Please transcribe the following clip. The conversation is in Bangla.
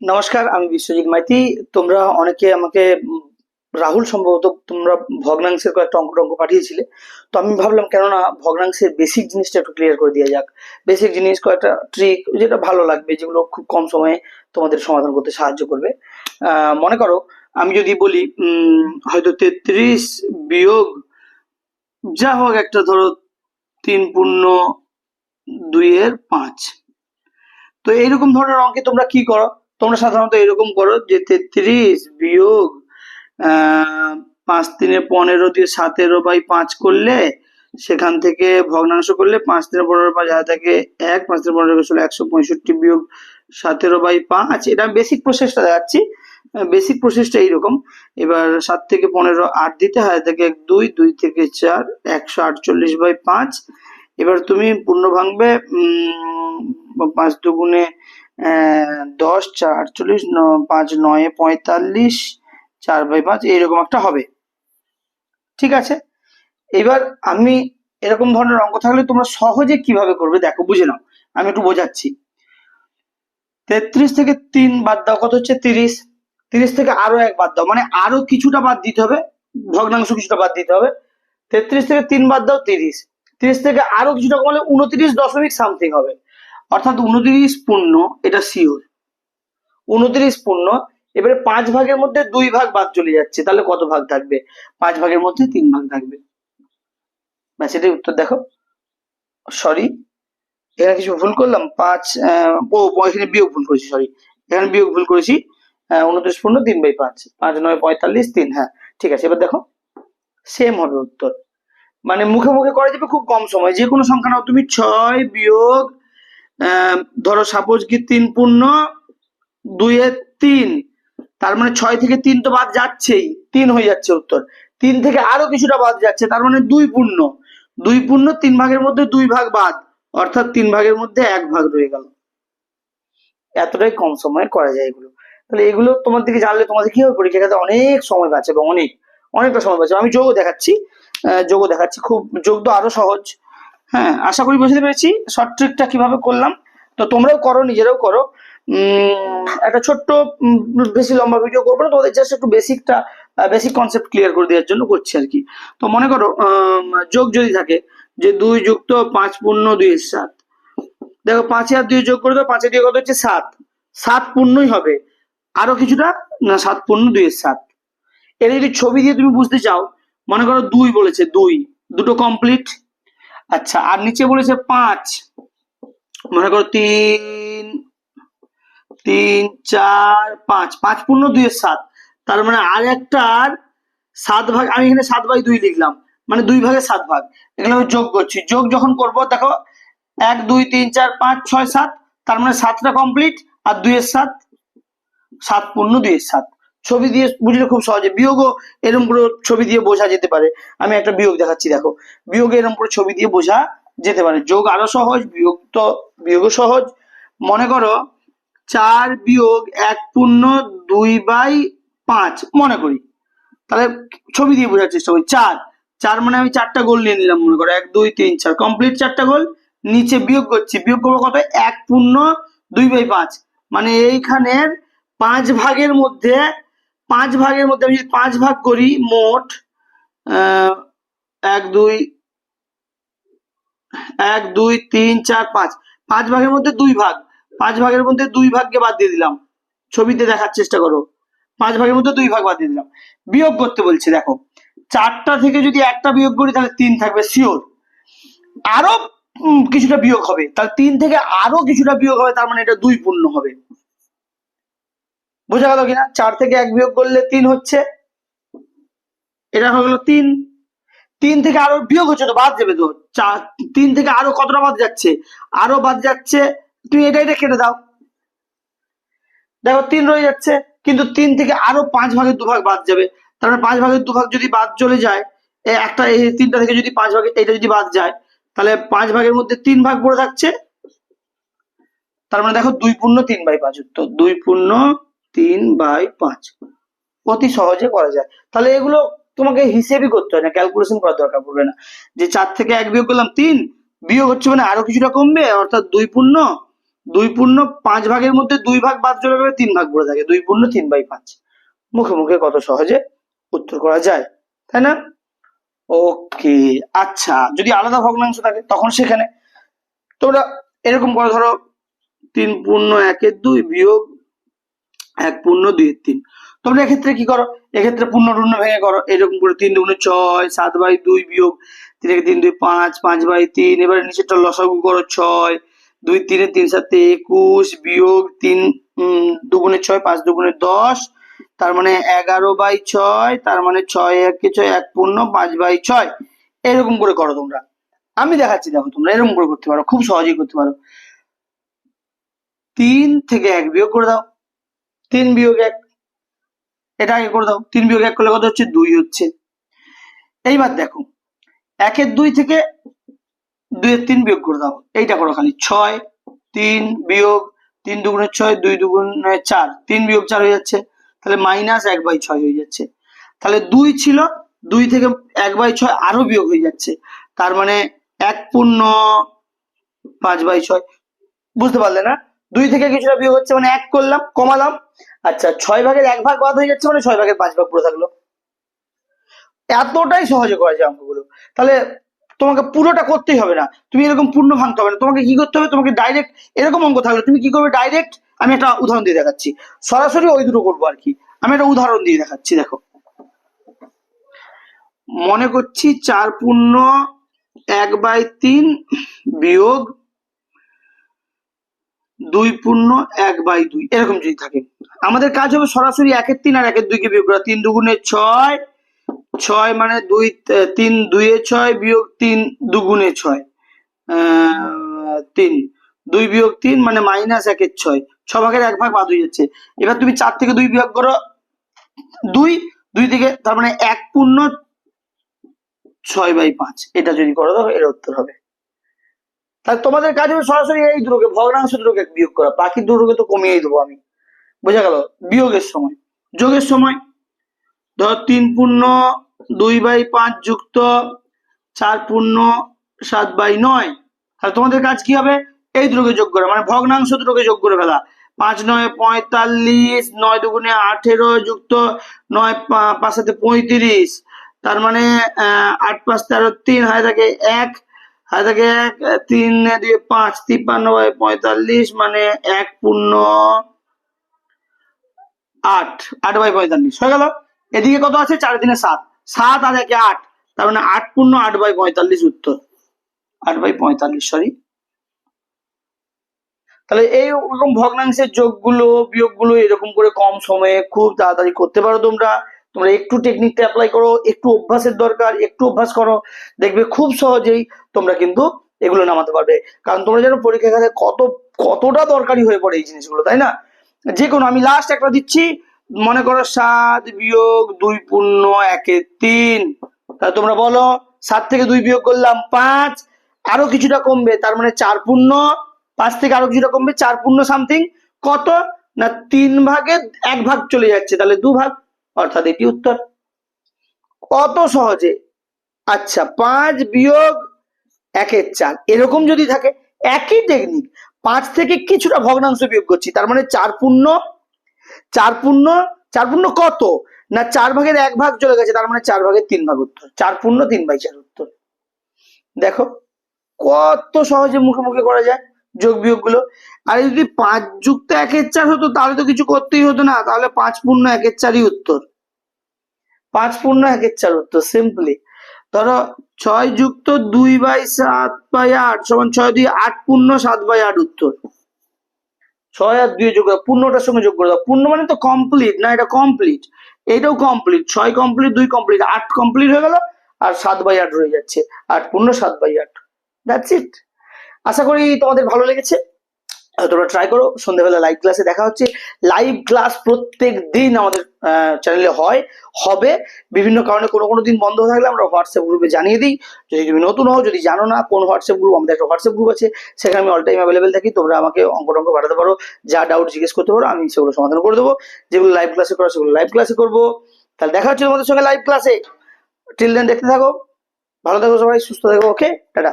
নমস্কার, আমি বিশ্বজিৎ মাইতি। তোমরা অনেকে আমাকে রাহুল সম্ভবত তোমরা ভগ্নাংশের কয়েকটা অঙ্ক টঙ্ক পাঠিয়েছিলে। তো আমি ভাবলাম, কেননা ভগ্নাংশের বেসিক জিনিসটা একটু ক্লিয়ার করে দেওয়া যাক। বেসিক জিনিস কয়েকটা ট্রিক যেটা ভালো লাগবে, যেগুলো খুব কম সময়ে তোমাদের সমাধান করতে সাহায্য করবে। মনে করো, আমি যদি বলি হয়তো তেত্রিশ বিয়োগ, যা হোক একটা ধরো তিন পূর্ণ দুইয়ের পাঁচ। তো এইরকম ধরনের অঙ্কে তোমরা কি করো? তোমরা সাধারণত এরকম করো যে তেত্রিশ বিয়োগ পাঁচ তিনে পনেরো দিয়ে সতেরো বাই পাঁচ করলে সেখান থেকে ভগ্নাংশ করলে পাঁচ তিনে পনেরো পাঁচ হাজার থেকে এক, পাঁচ তিনে পনেরো একশো পঁয়ষট্টি বিয়োগ সতেরো বাই পাঁচ। এটা বেসিক প্রসেসটা দেখাচ্ছি। বেসিক প্রসেসটা এইরকম। এবার সাত থেকে পনেরো আট দিতে হাজার থেকে এক দুই দুই থেকে চার, একশো আটচল্লিশ বাই পাঁচ। এবার তুমি পূর্ণ ভাঙবে পাঁচ দুগুণে দশ, চার, আটচল্লিশ পাঁচ, নয়ে, পঁয়তাল্লিশ, চার বাই পাঁচ, এইরকম একটা হবে। ঠিক আছে? এবার আমি এরকম ধরনের অঙ্ক থাকলে তোমরা সহজে কীভাবে করবে দেখো, বুঝে নাও। আমি একটু বোঝাচ্ছি। তেত্রিশ থেকে তিন বাদ দাও, কত হচ্ছে? তিরিশ। তিরিশ থেকে আরও এক বাদ দাও মানে আরও কিছুটা বাদ দিতে হবে, ভগ্নাংশ কিছুটা বাদ দিতে হবে। তেত্রিশ থেকে তিন বাদ দাও, তিরিশ। তিরিশ থেকে আরও কিছুটা কমালে উনত্রিশ দশমিক সামথিং হবে। অর্থাৎ উনত্রিশ পূর্ণ, এটা শিওর উনত্রিশ পূর্ণ, এবারে পাঁচ ভাগের মধ্যে দুই ভাগ বাদ চলে যাচ্ছে, তাহলে কত ভাগ থাকবে? পাঁচ ভাগের মধ্যে তিন ভাগ থাকবে। ব্যাস, এটাই উত্তর দেখো। সরি এখানে কিছু ভুল করলাম? পাঁচ এখানে বিয়োগ ভুল করেছি সরি এখানে বিয়োগ ভুল করেছি উনত্রিশ পূর্ণ তিন বাই পাঁচ। পাঁচ, নয়, পঁয়তাল্লিশ, তিন হ্যাঁ ঠিক আছে, এবার দেখো। সেম হবে উত্তর। মানে মুখে মুখে করা যাবে খুব কম সময়। যে কোনো সংখ্যা নাও, তুমি ছয় বিয়োগ ধরো সাপোজ কি তিন পূর্ণ দুইয়ের তিন, তার মানে ছয় থেকে তিন তো বাদ যাচ্ছেই, তিন হয়ে যাচ্ছে উত্তর। তিন থেকে আরও কিছুটা বাদ যাচ্ছে, তার মানে দুই পূর্ণ। দুই পূর্ণ, তিন ভাগের মধ্যে দুই ভাগ বাদ, অর্থাৎ তিন ভাগের মধ্যে এক ভাগ রয়ে গেল। এতটাই কম সময়ে করা যায় এগুলো। তাহলে এগুলো তোমার দিকে জানলে তোমাদের কি হবে? পরীক্ষা খাতে অনেক সময় বাঁচে এবং অনেক, অনেকটা সময় বাঁচে আমি যোগও দেখাচ্ছি যোগও দেখাচ্ছি। খুব, যোগ তো আরও সহজ। হ্যাঁ আশা করি বুঝতে পেরেছি। শর্ট ট্রিকটা কীভাবে করলাম? তো তোমরাও করো, নিজেরাও করো। একটা ছোট্ট বেশি লম্বা ভিডিও করব না, তোমাদের জাস্ট একটু বেসিকটা বেসিক কনসেপ্ট ক্লিয়ার করে দেওয়ার জন্য করছি আর কি। তো মনে করো যোগ যদি থাকে, যে দুই যুক্ত পাঁচ পূর্ণ দুই সাত। দেখো, পাঁচে আর দুই যোগ করে দাও, পাঁচে দিয়ে কত হচ্ছে সাত। সাত পূর্ণই হবে। আরও কিছুটা? না, সাত পূর্ণ দুই সাত। এটা যদি ছবি দিয়ে তুমি বুঝতে চাও, মনে করো দুই বলেছে, দুই। দুটো কমপ্লিট আচ্ছা আর নিচে বলেছে পাঁচ। মনে করো তিন তিন, চার, পাঁচ। পাঁচ পূর্ণ দুইয়ের সাত। তার মানে আর একটার সাত ভাগ, আমি এখানে সাত ভাগ দুই লিখলাম। মানে দুই ভাগে সাত ভাগ। এগুলো আমি যোগ করছি। যোগ যখন করব, দেখো, এক, দুই, তিন, চার, পাঁচ, ছয়, সাত। তার মানে সাতটা কমপ্লিট আর দুইয়ের সাত সাত পূর্ণ দুইয়ের সাত। ছবি দিয়ে বুঝলে খুব সহজে। বিয়োগও এরম করে ছবি দিয়ে বোঝা যেতে পারে। আমি একটা বিয়োগ দেখাচ্ছি, দেখো। বিয়োগে এরম করে ছবি দিয়ে বোঝা যেতে পারে। যোগ আরও সহজ, বিয়োগ তো, বিয়োগও সহজ। মনে করো চার বিয়োগ এক পূর্ণ দুই বাই পাঁচ, মনে করি। তাহলে ছবি দিয়ে বোঝার চেষ্টা করি। চার চার মানে আমি চারটা গোল নিয়ে নিলাম, মনে করো। এক, দুই, তিন, চার। কমপ্লিট চারটা গোল, নিচে বিয়োগ করছি। বিয়োগ করব কত? এক পূর্ণ দুই বাই পাঁচ। মানে এইখানের পাঁচ ভাগের মধ্যে পাঁচ ভাগের মধ্যে আমি যদি পাঁচ ভাগ করি, মোট এক, দুই এক, দুই, তিন, চার, পাঁচ। পাঁচ ভাগের মধ্যে দুই ভাগ। পাঁচ ভাগের মধ্যে দুই ভাগকে বাদ দিয়ে দিলাম। ছবিতে দেখার চেষ্টা করো। পাঁচ ভাগের মধ্যে দুই ভাগ বাদ দিয়ে দিলাম। বিয়োগ করতে বলছে, দেখো। চারটা থেকে যদি একটা বিয়োগ করি, তাহলে তিন থাকবে শিওর আরও কিছুটা বিয়োগ হবে। তাহলে তিন থেকে আরও কিছুটা বিয়োগ হবে, তার মানে এটা দুই পূর্ণ হবে। বোঝা গেল কিনা? চার থেকে এক বিয়োগ করলে তিন হচ্ছে। এটা গেল তিন। তিন থেকে আরও বিয়োগ হচ্ছে তো বাদ যাবে তো। চার, তিন থেকে আরও কতটা বাদ যাচ্ছে? আরও বাদ যাচ্ছে। তুমি এটা এটা কেটে দাও। দেখো, তিন রয়ে যাচ্ছে, কিন্তু তিন থেকে আরও পাঁচ ভাগের দু ভাগ বাদ যাবে। তার মানে পাঁচ ভাগের দু ভাগ যদি বাদ চলে যায় একটা এই তিনটা থেকে যদি পাঁচ ভাগে এটা যদি বাদ যায়, তাহলে পাঁচ ভাগের মধ্যে তিন ভাগ পড়ে থাকছে। তার মানে দেখো, দুই পূর্ণ তিন বাই পাঁচ উত্তর দুই পূর্ণ তিন বাই পাঁচ। অতি সহজে করা যায়। তাহলে এগুলো তোমাকে হিসেবই করতে হয় না ক্যালকুলেশন করার দরকার পড়বে না। যে চার থেকে এক বিয়োগ করলাম তিন, বিয়োগ হচ্ছে মানে আরও কিছুটা কমবে, অর্থাৎ দুই পূর্ণ দুই পূর্ণ পাঁচ ভাগের মধ্যে দুই ভাগ বাদ চলে গেলে তিন ভাগ পড়ে থাকে, দুই পূর্ণ তিন বাই পাঁচ। মুখে মুখে কত সহজে উত্তর করা যায়, তাই না? ওকে আচ্ছা যদি আলাদা ভগ্নাংশ থাকে, তখন সেখানে তোমরা এরকম করে ধরো, তিন পূর্ণ একের দুই বিয়োগ এক পূর্ণ দুইয়ের তিন। তোমরা এক্ষেত্রে কি করো? এক্ষেত্রে পূর্ণ টূর্ণ ভেঙে করো। এরকম করে তিন দুগুণে ছয়, সাত বাই দুই বিয়োগ তিন একে তিন দুই পাঁচ পাঁচ বাই তিন। এবারে নিচেরটা লসাগু করো, ছয়। দুই তিনে তিন সাথে একুশ বিয়োগ তিন দুগুণে ছয়, পাঁচ দুগুণে দশ। তার মানে এগারো বাই ছয়, তার মানে ছয় একে ছয়, এক পূর্ণ, পাঁচ বাই ছয়। এরকম করে করো তোমরা। আমি দেখাচ্ছি, দেখো তোমরা, এরকম করে করতে পারো। খুব সহজেই করতে পারো। তিন থেকে এক বিয়োগ করে দাও। তিন বিয়োগ এক। এটা আগে করে দাও। তিন বিয়োগ এক করলে কত হচ্ছে? দুই হচ্ছে। এইবার দেখো, একের দুই থেকে দুইয়ের তিন বিয়োগ করে দাও। এইটা করো খালি। ছয়, তিন বিয়োগ, তিন দুগুণে ছয়, দুই দুগুণে চার। তিন বিয়োগ চার হয়ে যাচ্ছে। তাহলে মাইনাস এক বাই ছয় হয়ে যাচ্ছে। তাহলে দুই ছিল, দুই থেকে এক বাই ছয় আরও বিয়োগ হয়ে যাচ্ছে। তার মানে এক পূর্ণ পাঁচ বাই ছয়। বুঝতে পারলে না? দুই থেকে কিছুটা বিয়োগ হচ্ছে মানে এক করলাম, কমালাম। আচ্ছা ছয় ভাগের এক ভাগ বাদ হয়ে যাচ্ছে মানে ছয় ভাগের পাঁচ ভাগ পুরো থাকল। এতটাই সহজে করা যায় অঙ্কগুলো। তাহলে তোমাকে পুরোটা করতেই হবে না। তুমি এরকম পূর্ণ ভাঙতে হবে না। তোমাকে কি করতে হবে? তোমাকে ডাইরেক্ট এরকম অঙ্ক থাকলে তুমি কি করবে? ডাইরেক্ট আমি একটা উদাহরণ দিয়ে দেখাচ্ছি। সরাসরি ওই দুটো করব আর কি। আমি একটা উদাহরণ দিয়ে দেখাচ্ছি, দেখো। মনে করছি চার পূর্ণ এক বাই তিন বিয়োগ দুই পূর্ণ এক বাই দুই। এরকম যদি থাকে। আমাদের কাজ হবে সরাসরি একের তিন আর একের দুইকে বিয়োগ করা। তিন দুগুণে ছয় ছয় মানে দুই, তিন দুইয়ে ছয়, বিয়োগ তিন দুগুণে ছয়। তিন। দুই বিয়োগ তিন মানে মাইনাস একের ছয়। ছ ভাগের এক ভাগ বাদ হয়ে যাচ্ছে। এবার তুমি চার থেকে দুই বিয়োগ করো। দুই দুই থেকে তার মানে এক পূর্ণ ছয় বাই পাঁচ। এটা যদি করো তো এর উত্তর হবে। তাহলে তোমাদের কাজ হবে সরাসরি এই দুটোকে ভগ্নাংশ দুটোকে বিয়োগ করা। বাকি দুটোকে তো কমিয়েই দেবো আমি। বোঝা গেল? বিয়োগের সময়। যোগের সময়। ধর তিন পূর্ণ দুই বাই পাঁচ যুক্ত চার পূর্ণ সাত বাই নয়। তাহলে তোমাদের কাজ কি হবে? এই দুটোকে যোগ করা। মানে ভগ্নাংশ দুটোকে যোগ করে ফেলা। পাঁচ নয় পঁয়তাল্লিশ, নয় দুগুণে আঠেরো যুক্ত নয় পাঁচ সাথে পঁয়ত্রিশ। তার মানে আট পাঁচ তেরো তিন হায় থাকে এক। হায় থাকে এক, তিন দিয়ে পাঁচ, তিপ্পান্ন বাই পঁয়তাল্লিশ মানে এক পূর্ণ আট আট বাই পঁয়তাল্লিশ। হয়ে গেল? এদিকে কত আছে? চার দিনে সাত। সাত আর একে আট, তার মানে আট পূর্ণ আট বাই পঁয়তাল্লিশ উত্তর। আট বাই পঁয়তাল্লিশ সরি তাহলে এই রকম ভগ্নাংশের যোগগুলো, বিয়োগগুলো এরকম করে কম সময়ে খুব তাড়াতাড়ি করতে পারো তোমরা। তোমরা একটু টেকনিকটা অ্যাপ্লাই করো, একটু অভ্যাসের দরকার, একটু অভ্যাস করো, দেখবে খুব সহজেই তোমরা কিন্তু এগুলো নামাতে পারবে। কারণ তোমরা যেন পরীক্ষা খাতে কত, কতটা দরকারি হয়ে পড়ে এই জিনিসগুলো, তাই না? যে কোনো আমি লাস্ট একটা দিচ্ছি, মনে করো সাত বিয়োগ দুই পূর্ণ একে তিন। তাহলে তোমরা বলো, সাত থেকে দুই বিয়োগ করলাম পাঁচ, আরও কিছুটা কমবে, তার মানে চার পূর্ণ, পাঁচ থেকে আরও কিছুটা কমবে, চার পূর্ণ সামথিং কত? না তিন ভাগে এক ভাগ চলে যাচ্ছে, তাহলে দু ভাগ অর্থাৎ এটি উত্তর। কত সহজে? আচ্ছা পাঁচ বিয়োগ একের চার। এরকম যদি থাকে, একই টেকনিক পাঁচ থেকে কিছুটা ভগ্নাংশ বিয়োগ করছি, তার মানে চার পূর্ণ চার পূর্ণ চার পূর্ণ কত? না চার ভাগের এক ভাগ চলে গেছে, তার মানে চার ভাগের তিন ভাগ উত্তর, চার পূর্ণ তিন বাই চার উত্তর। দেখো, কত সহজে মুখে করা যায় যোগ বিয়োগগুলো আর যদি পাঁচ যুক্ত একের চার হতো, তাহলে তো কিছু করতেই হতো না, তাহলে পাঁচ পূর্ণ একের চারই উত্তর। পাঁচ পূর্ণ একের চার উত্তর সিম্পলি ধরো ছয় যুক্ত দুই বাই সাত বাই আট সমান ছয় দুই আট পূর্ণ সাত বাই আট উত্তর। ছয় আর দুই যোগ পূর্ণটার সঙ্গে যোগ করে দাও। পূর্ণ মানে তো কমপ্লিট না এটা কমপ্লিট এটাও কমপ্লিট ছয় কমপ্লিট দুই কমপ্লিট আট কমপ্লিট হয়ে গেল আর সাত বাই আট রয়ে যাচ্ছে। আট পূর্ণ সাত বাই আট। দ্যাটস ইট আশা করি তোমাদের ভালো লেগেছে। তোমরা ট্রাই করো। সন্ধ্যাবেলা লাইভ ক্লাসে দেখা হচ্ছে। লাইভ ক্লাস প্রত্যেক দিন আমাদের চ্যানেলে হয়, হবে। বিভিন্ন কারণে কোনো কোনো দিন বন্ধ থাকলে আমরা হোয়াটসঅ্যাপ গ্রুপে জানিয়ে দিই। যদি তুমি নতুন হও, যদি জানো না কোন হোয়াটসঅ্যাপ গ্রুপ আমাদের একটা হোয়াটসঅ্যাপ গ্রুপ আছে, সেখানে আমি অল টাইম অ্যাভেলেবেল থাকি, তোমরা আমাকে অঙ্ক টঙ্ক পাঠাতে পারো। যা ডাউট জিজ্ঞেস করতে পারো, আমি সেগুলো সমাধান করে দেবো। যেগুলো লাইভ ক্লাসে করো, সেগুলো লাইভ ক্লাসে করব। তাহলে দেখা হচ্ছে তোমাদের সঙ্গে লাইভ ক্লাসে টিল দেন দেখতে থাকো, ভালো থাকো সবাই, সুস্থ থাকো ওকে টাটা।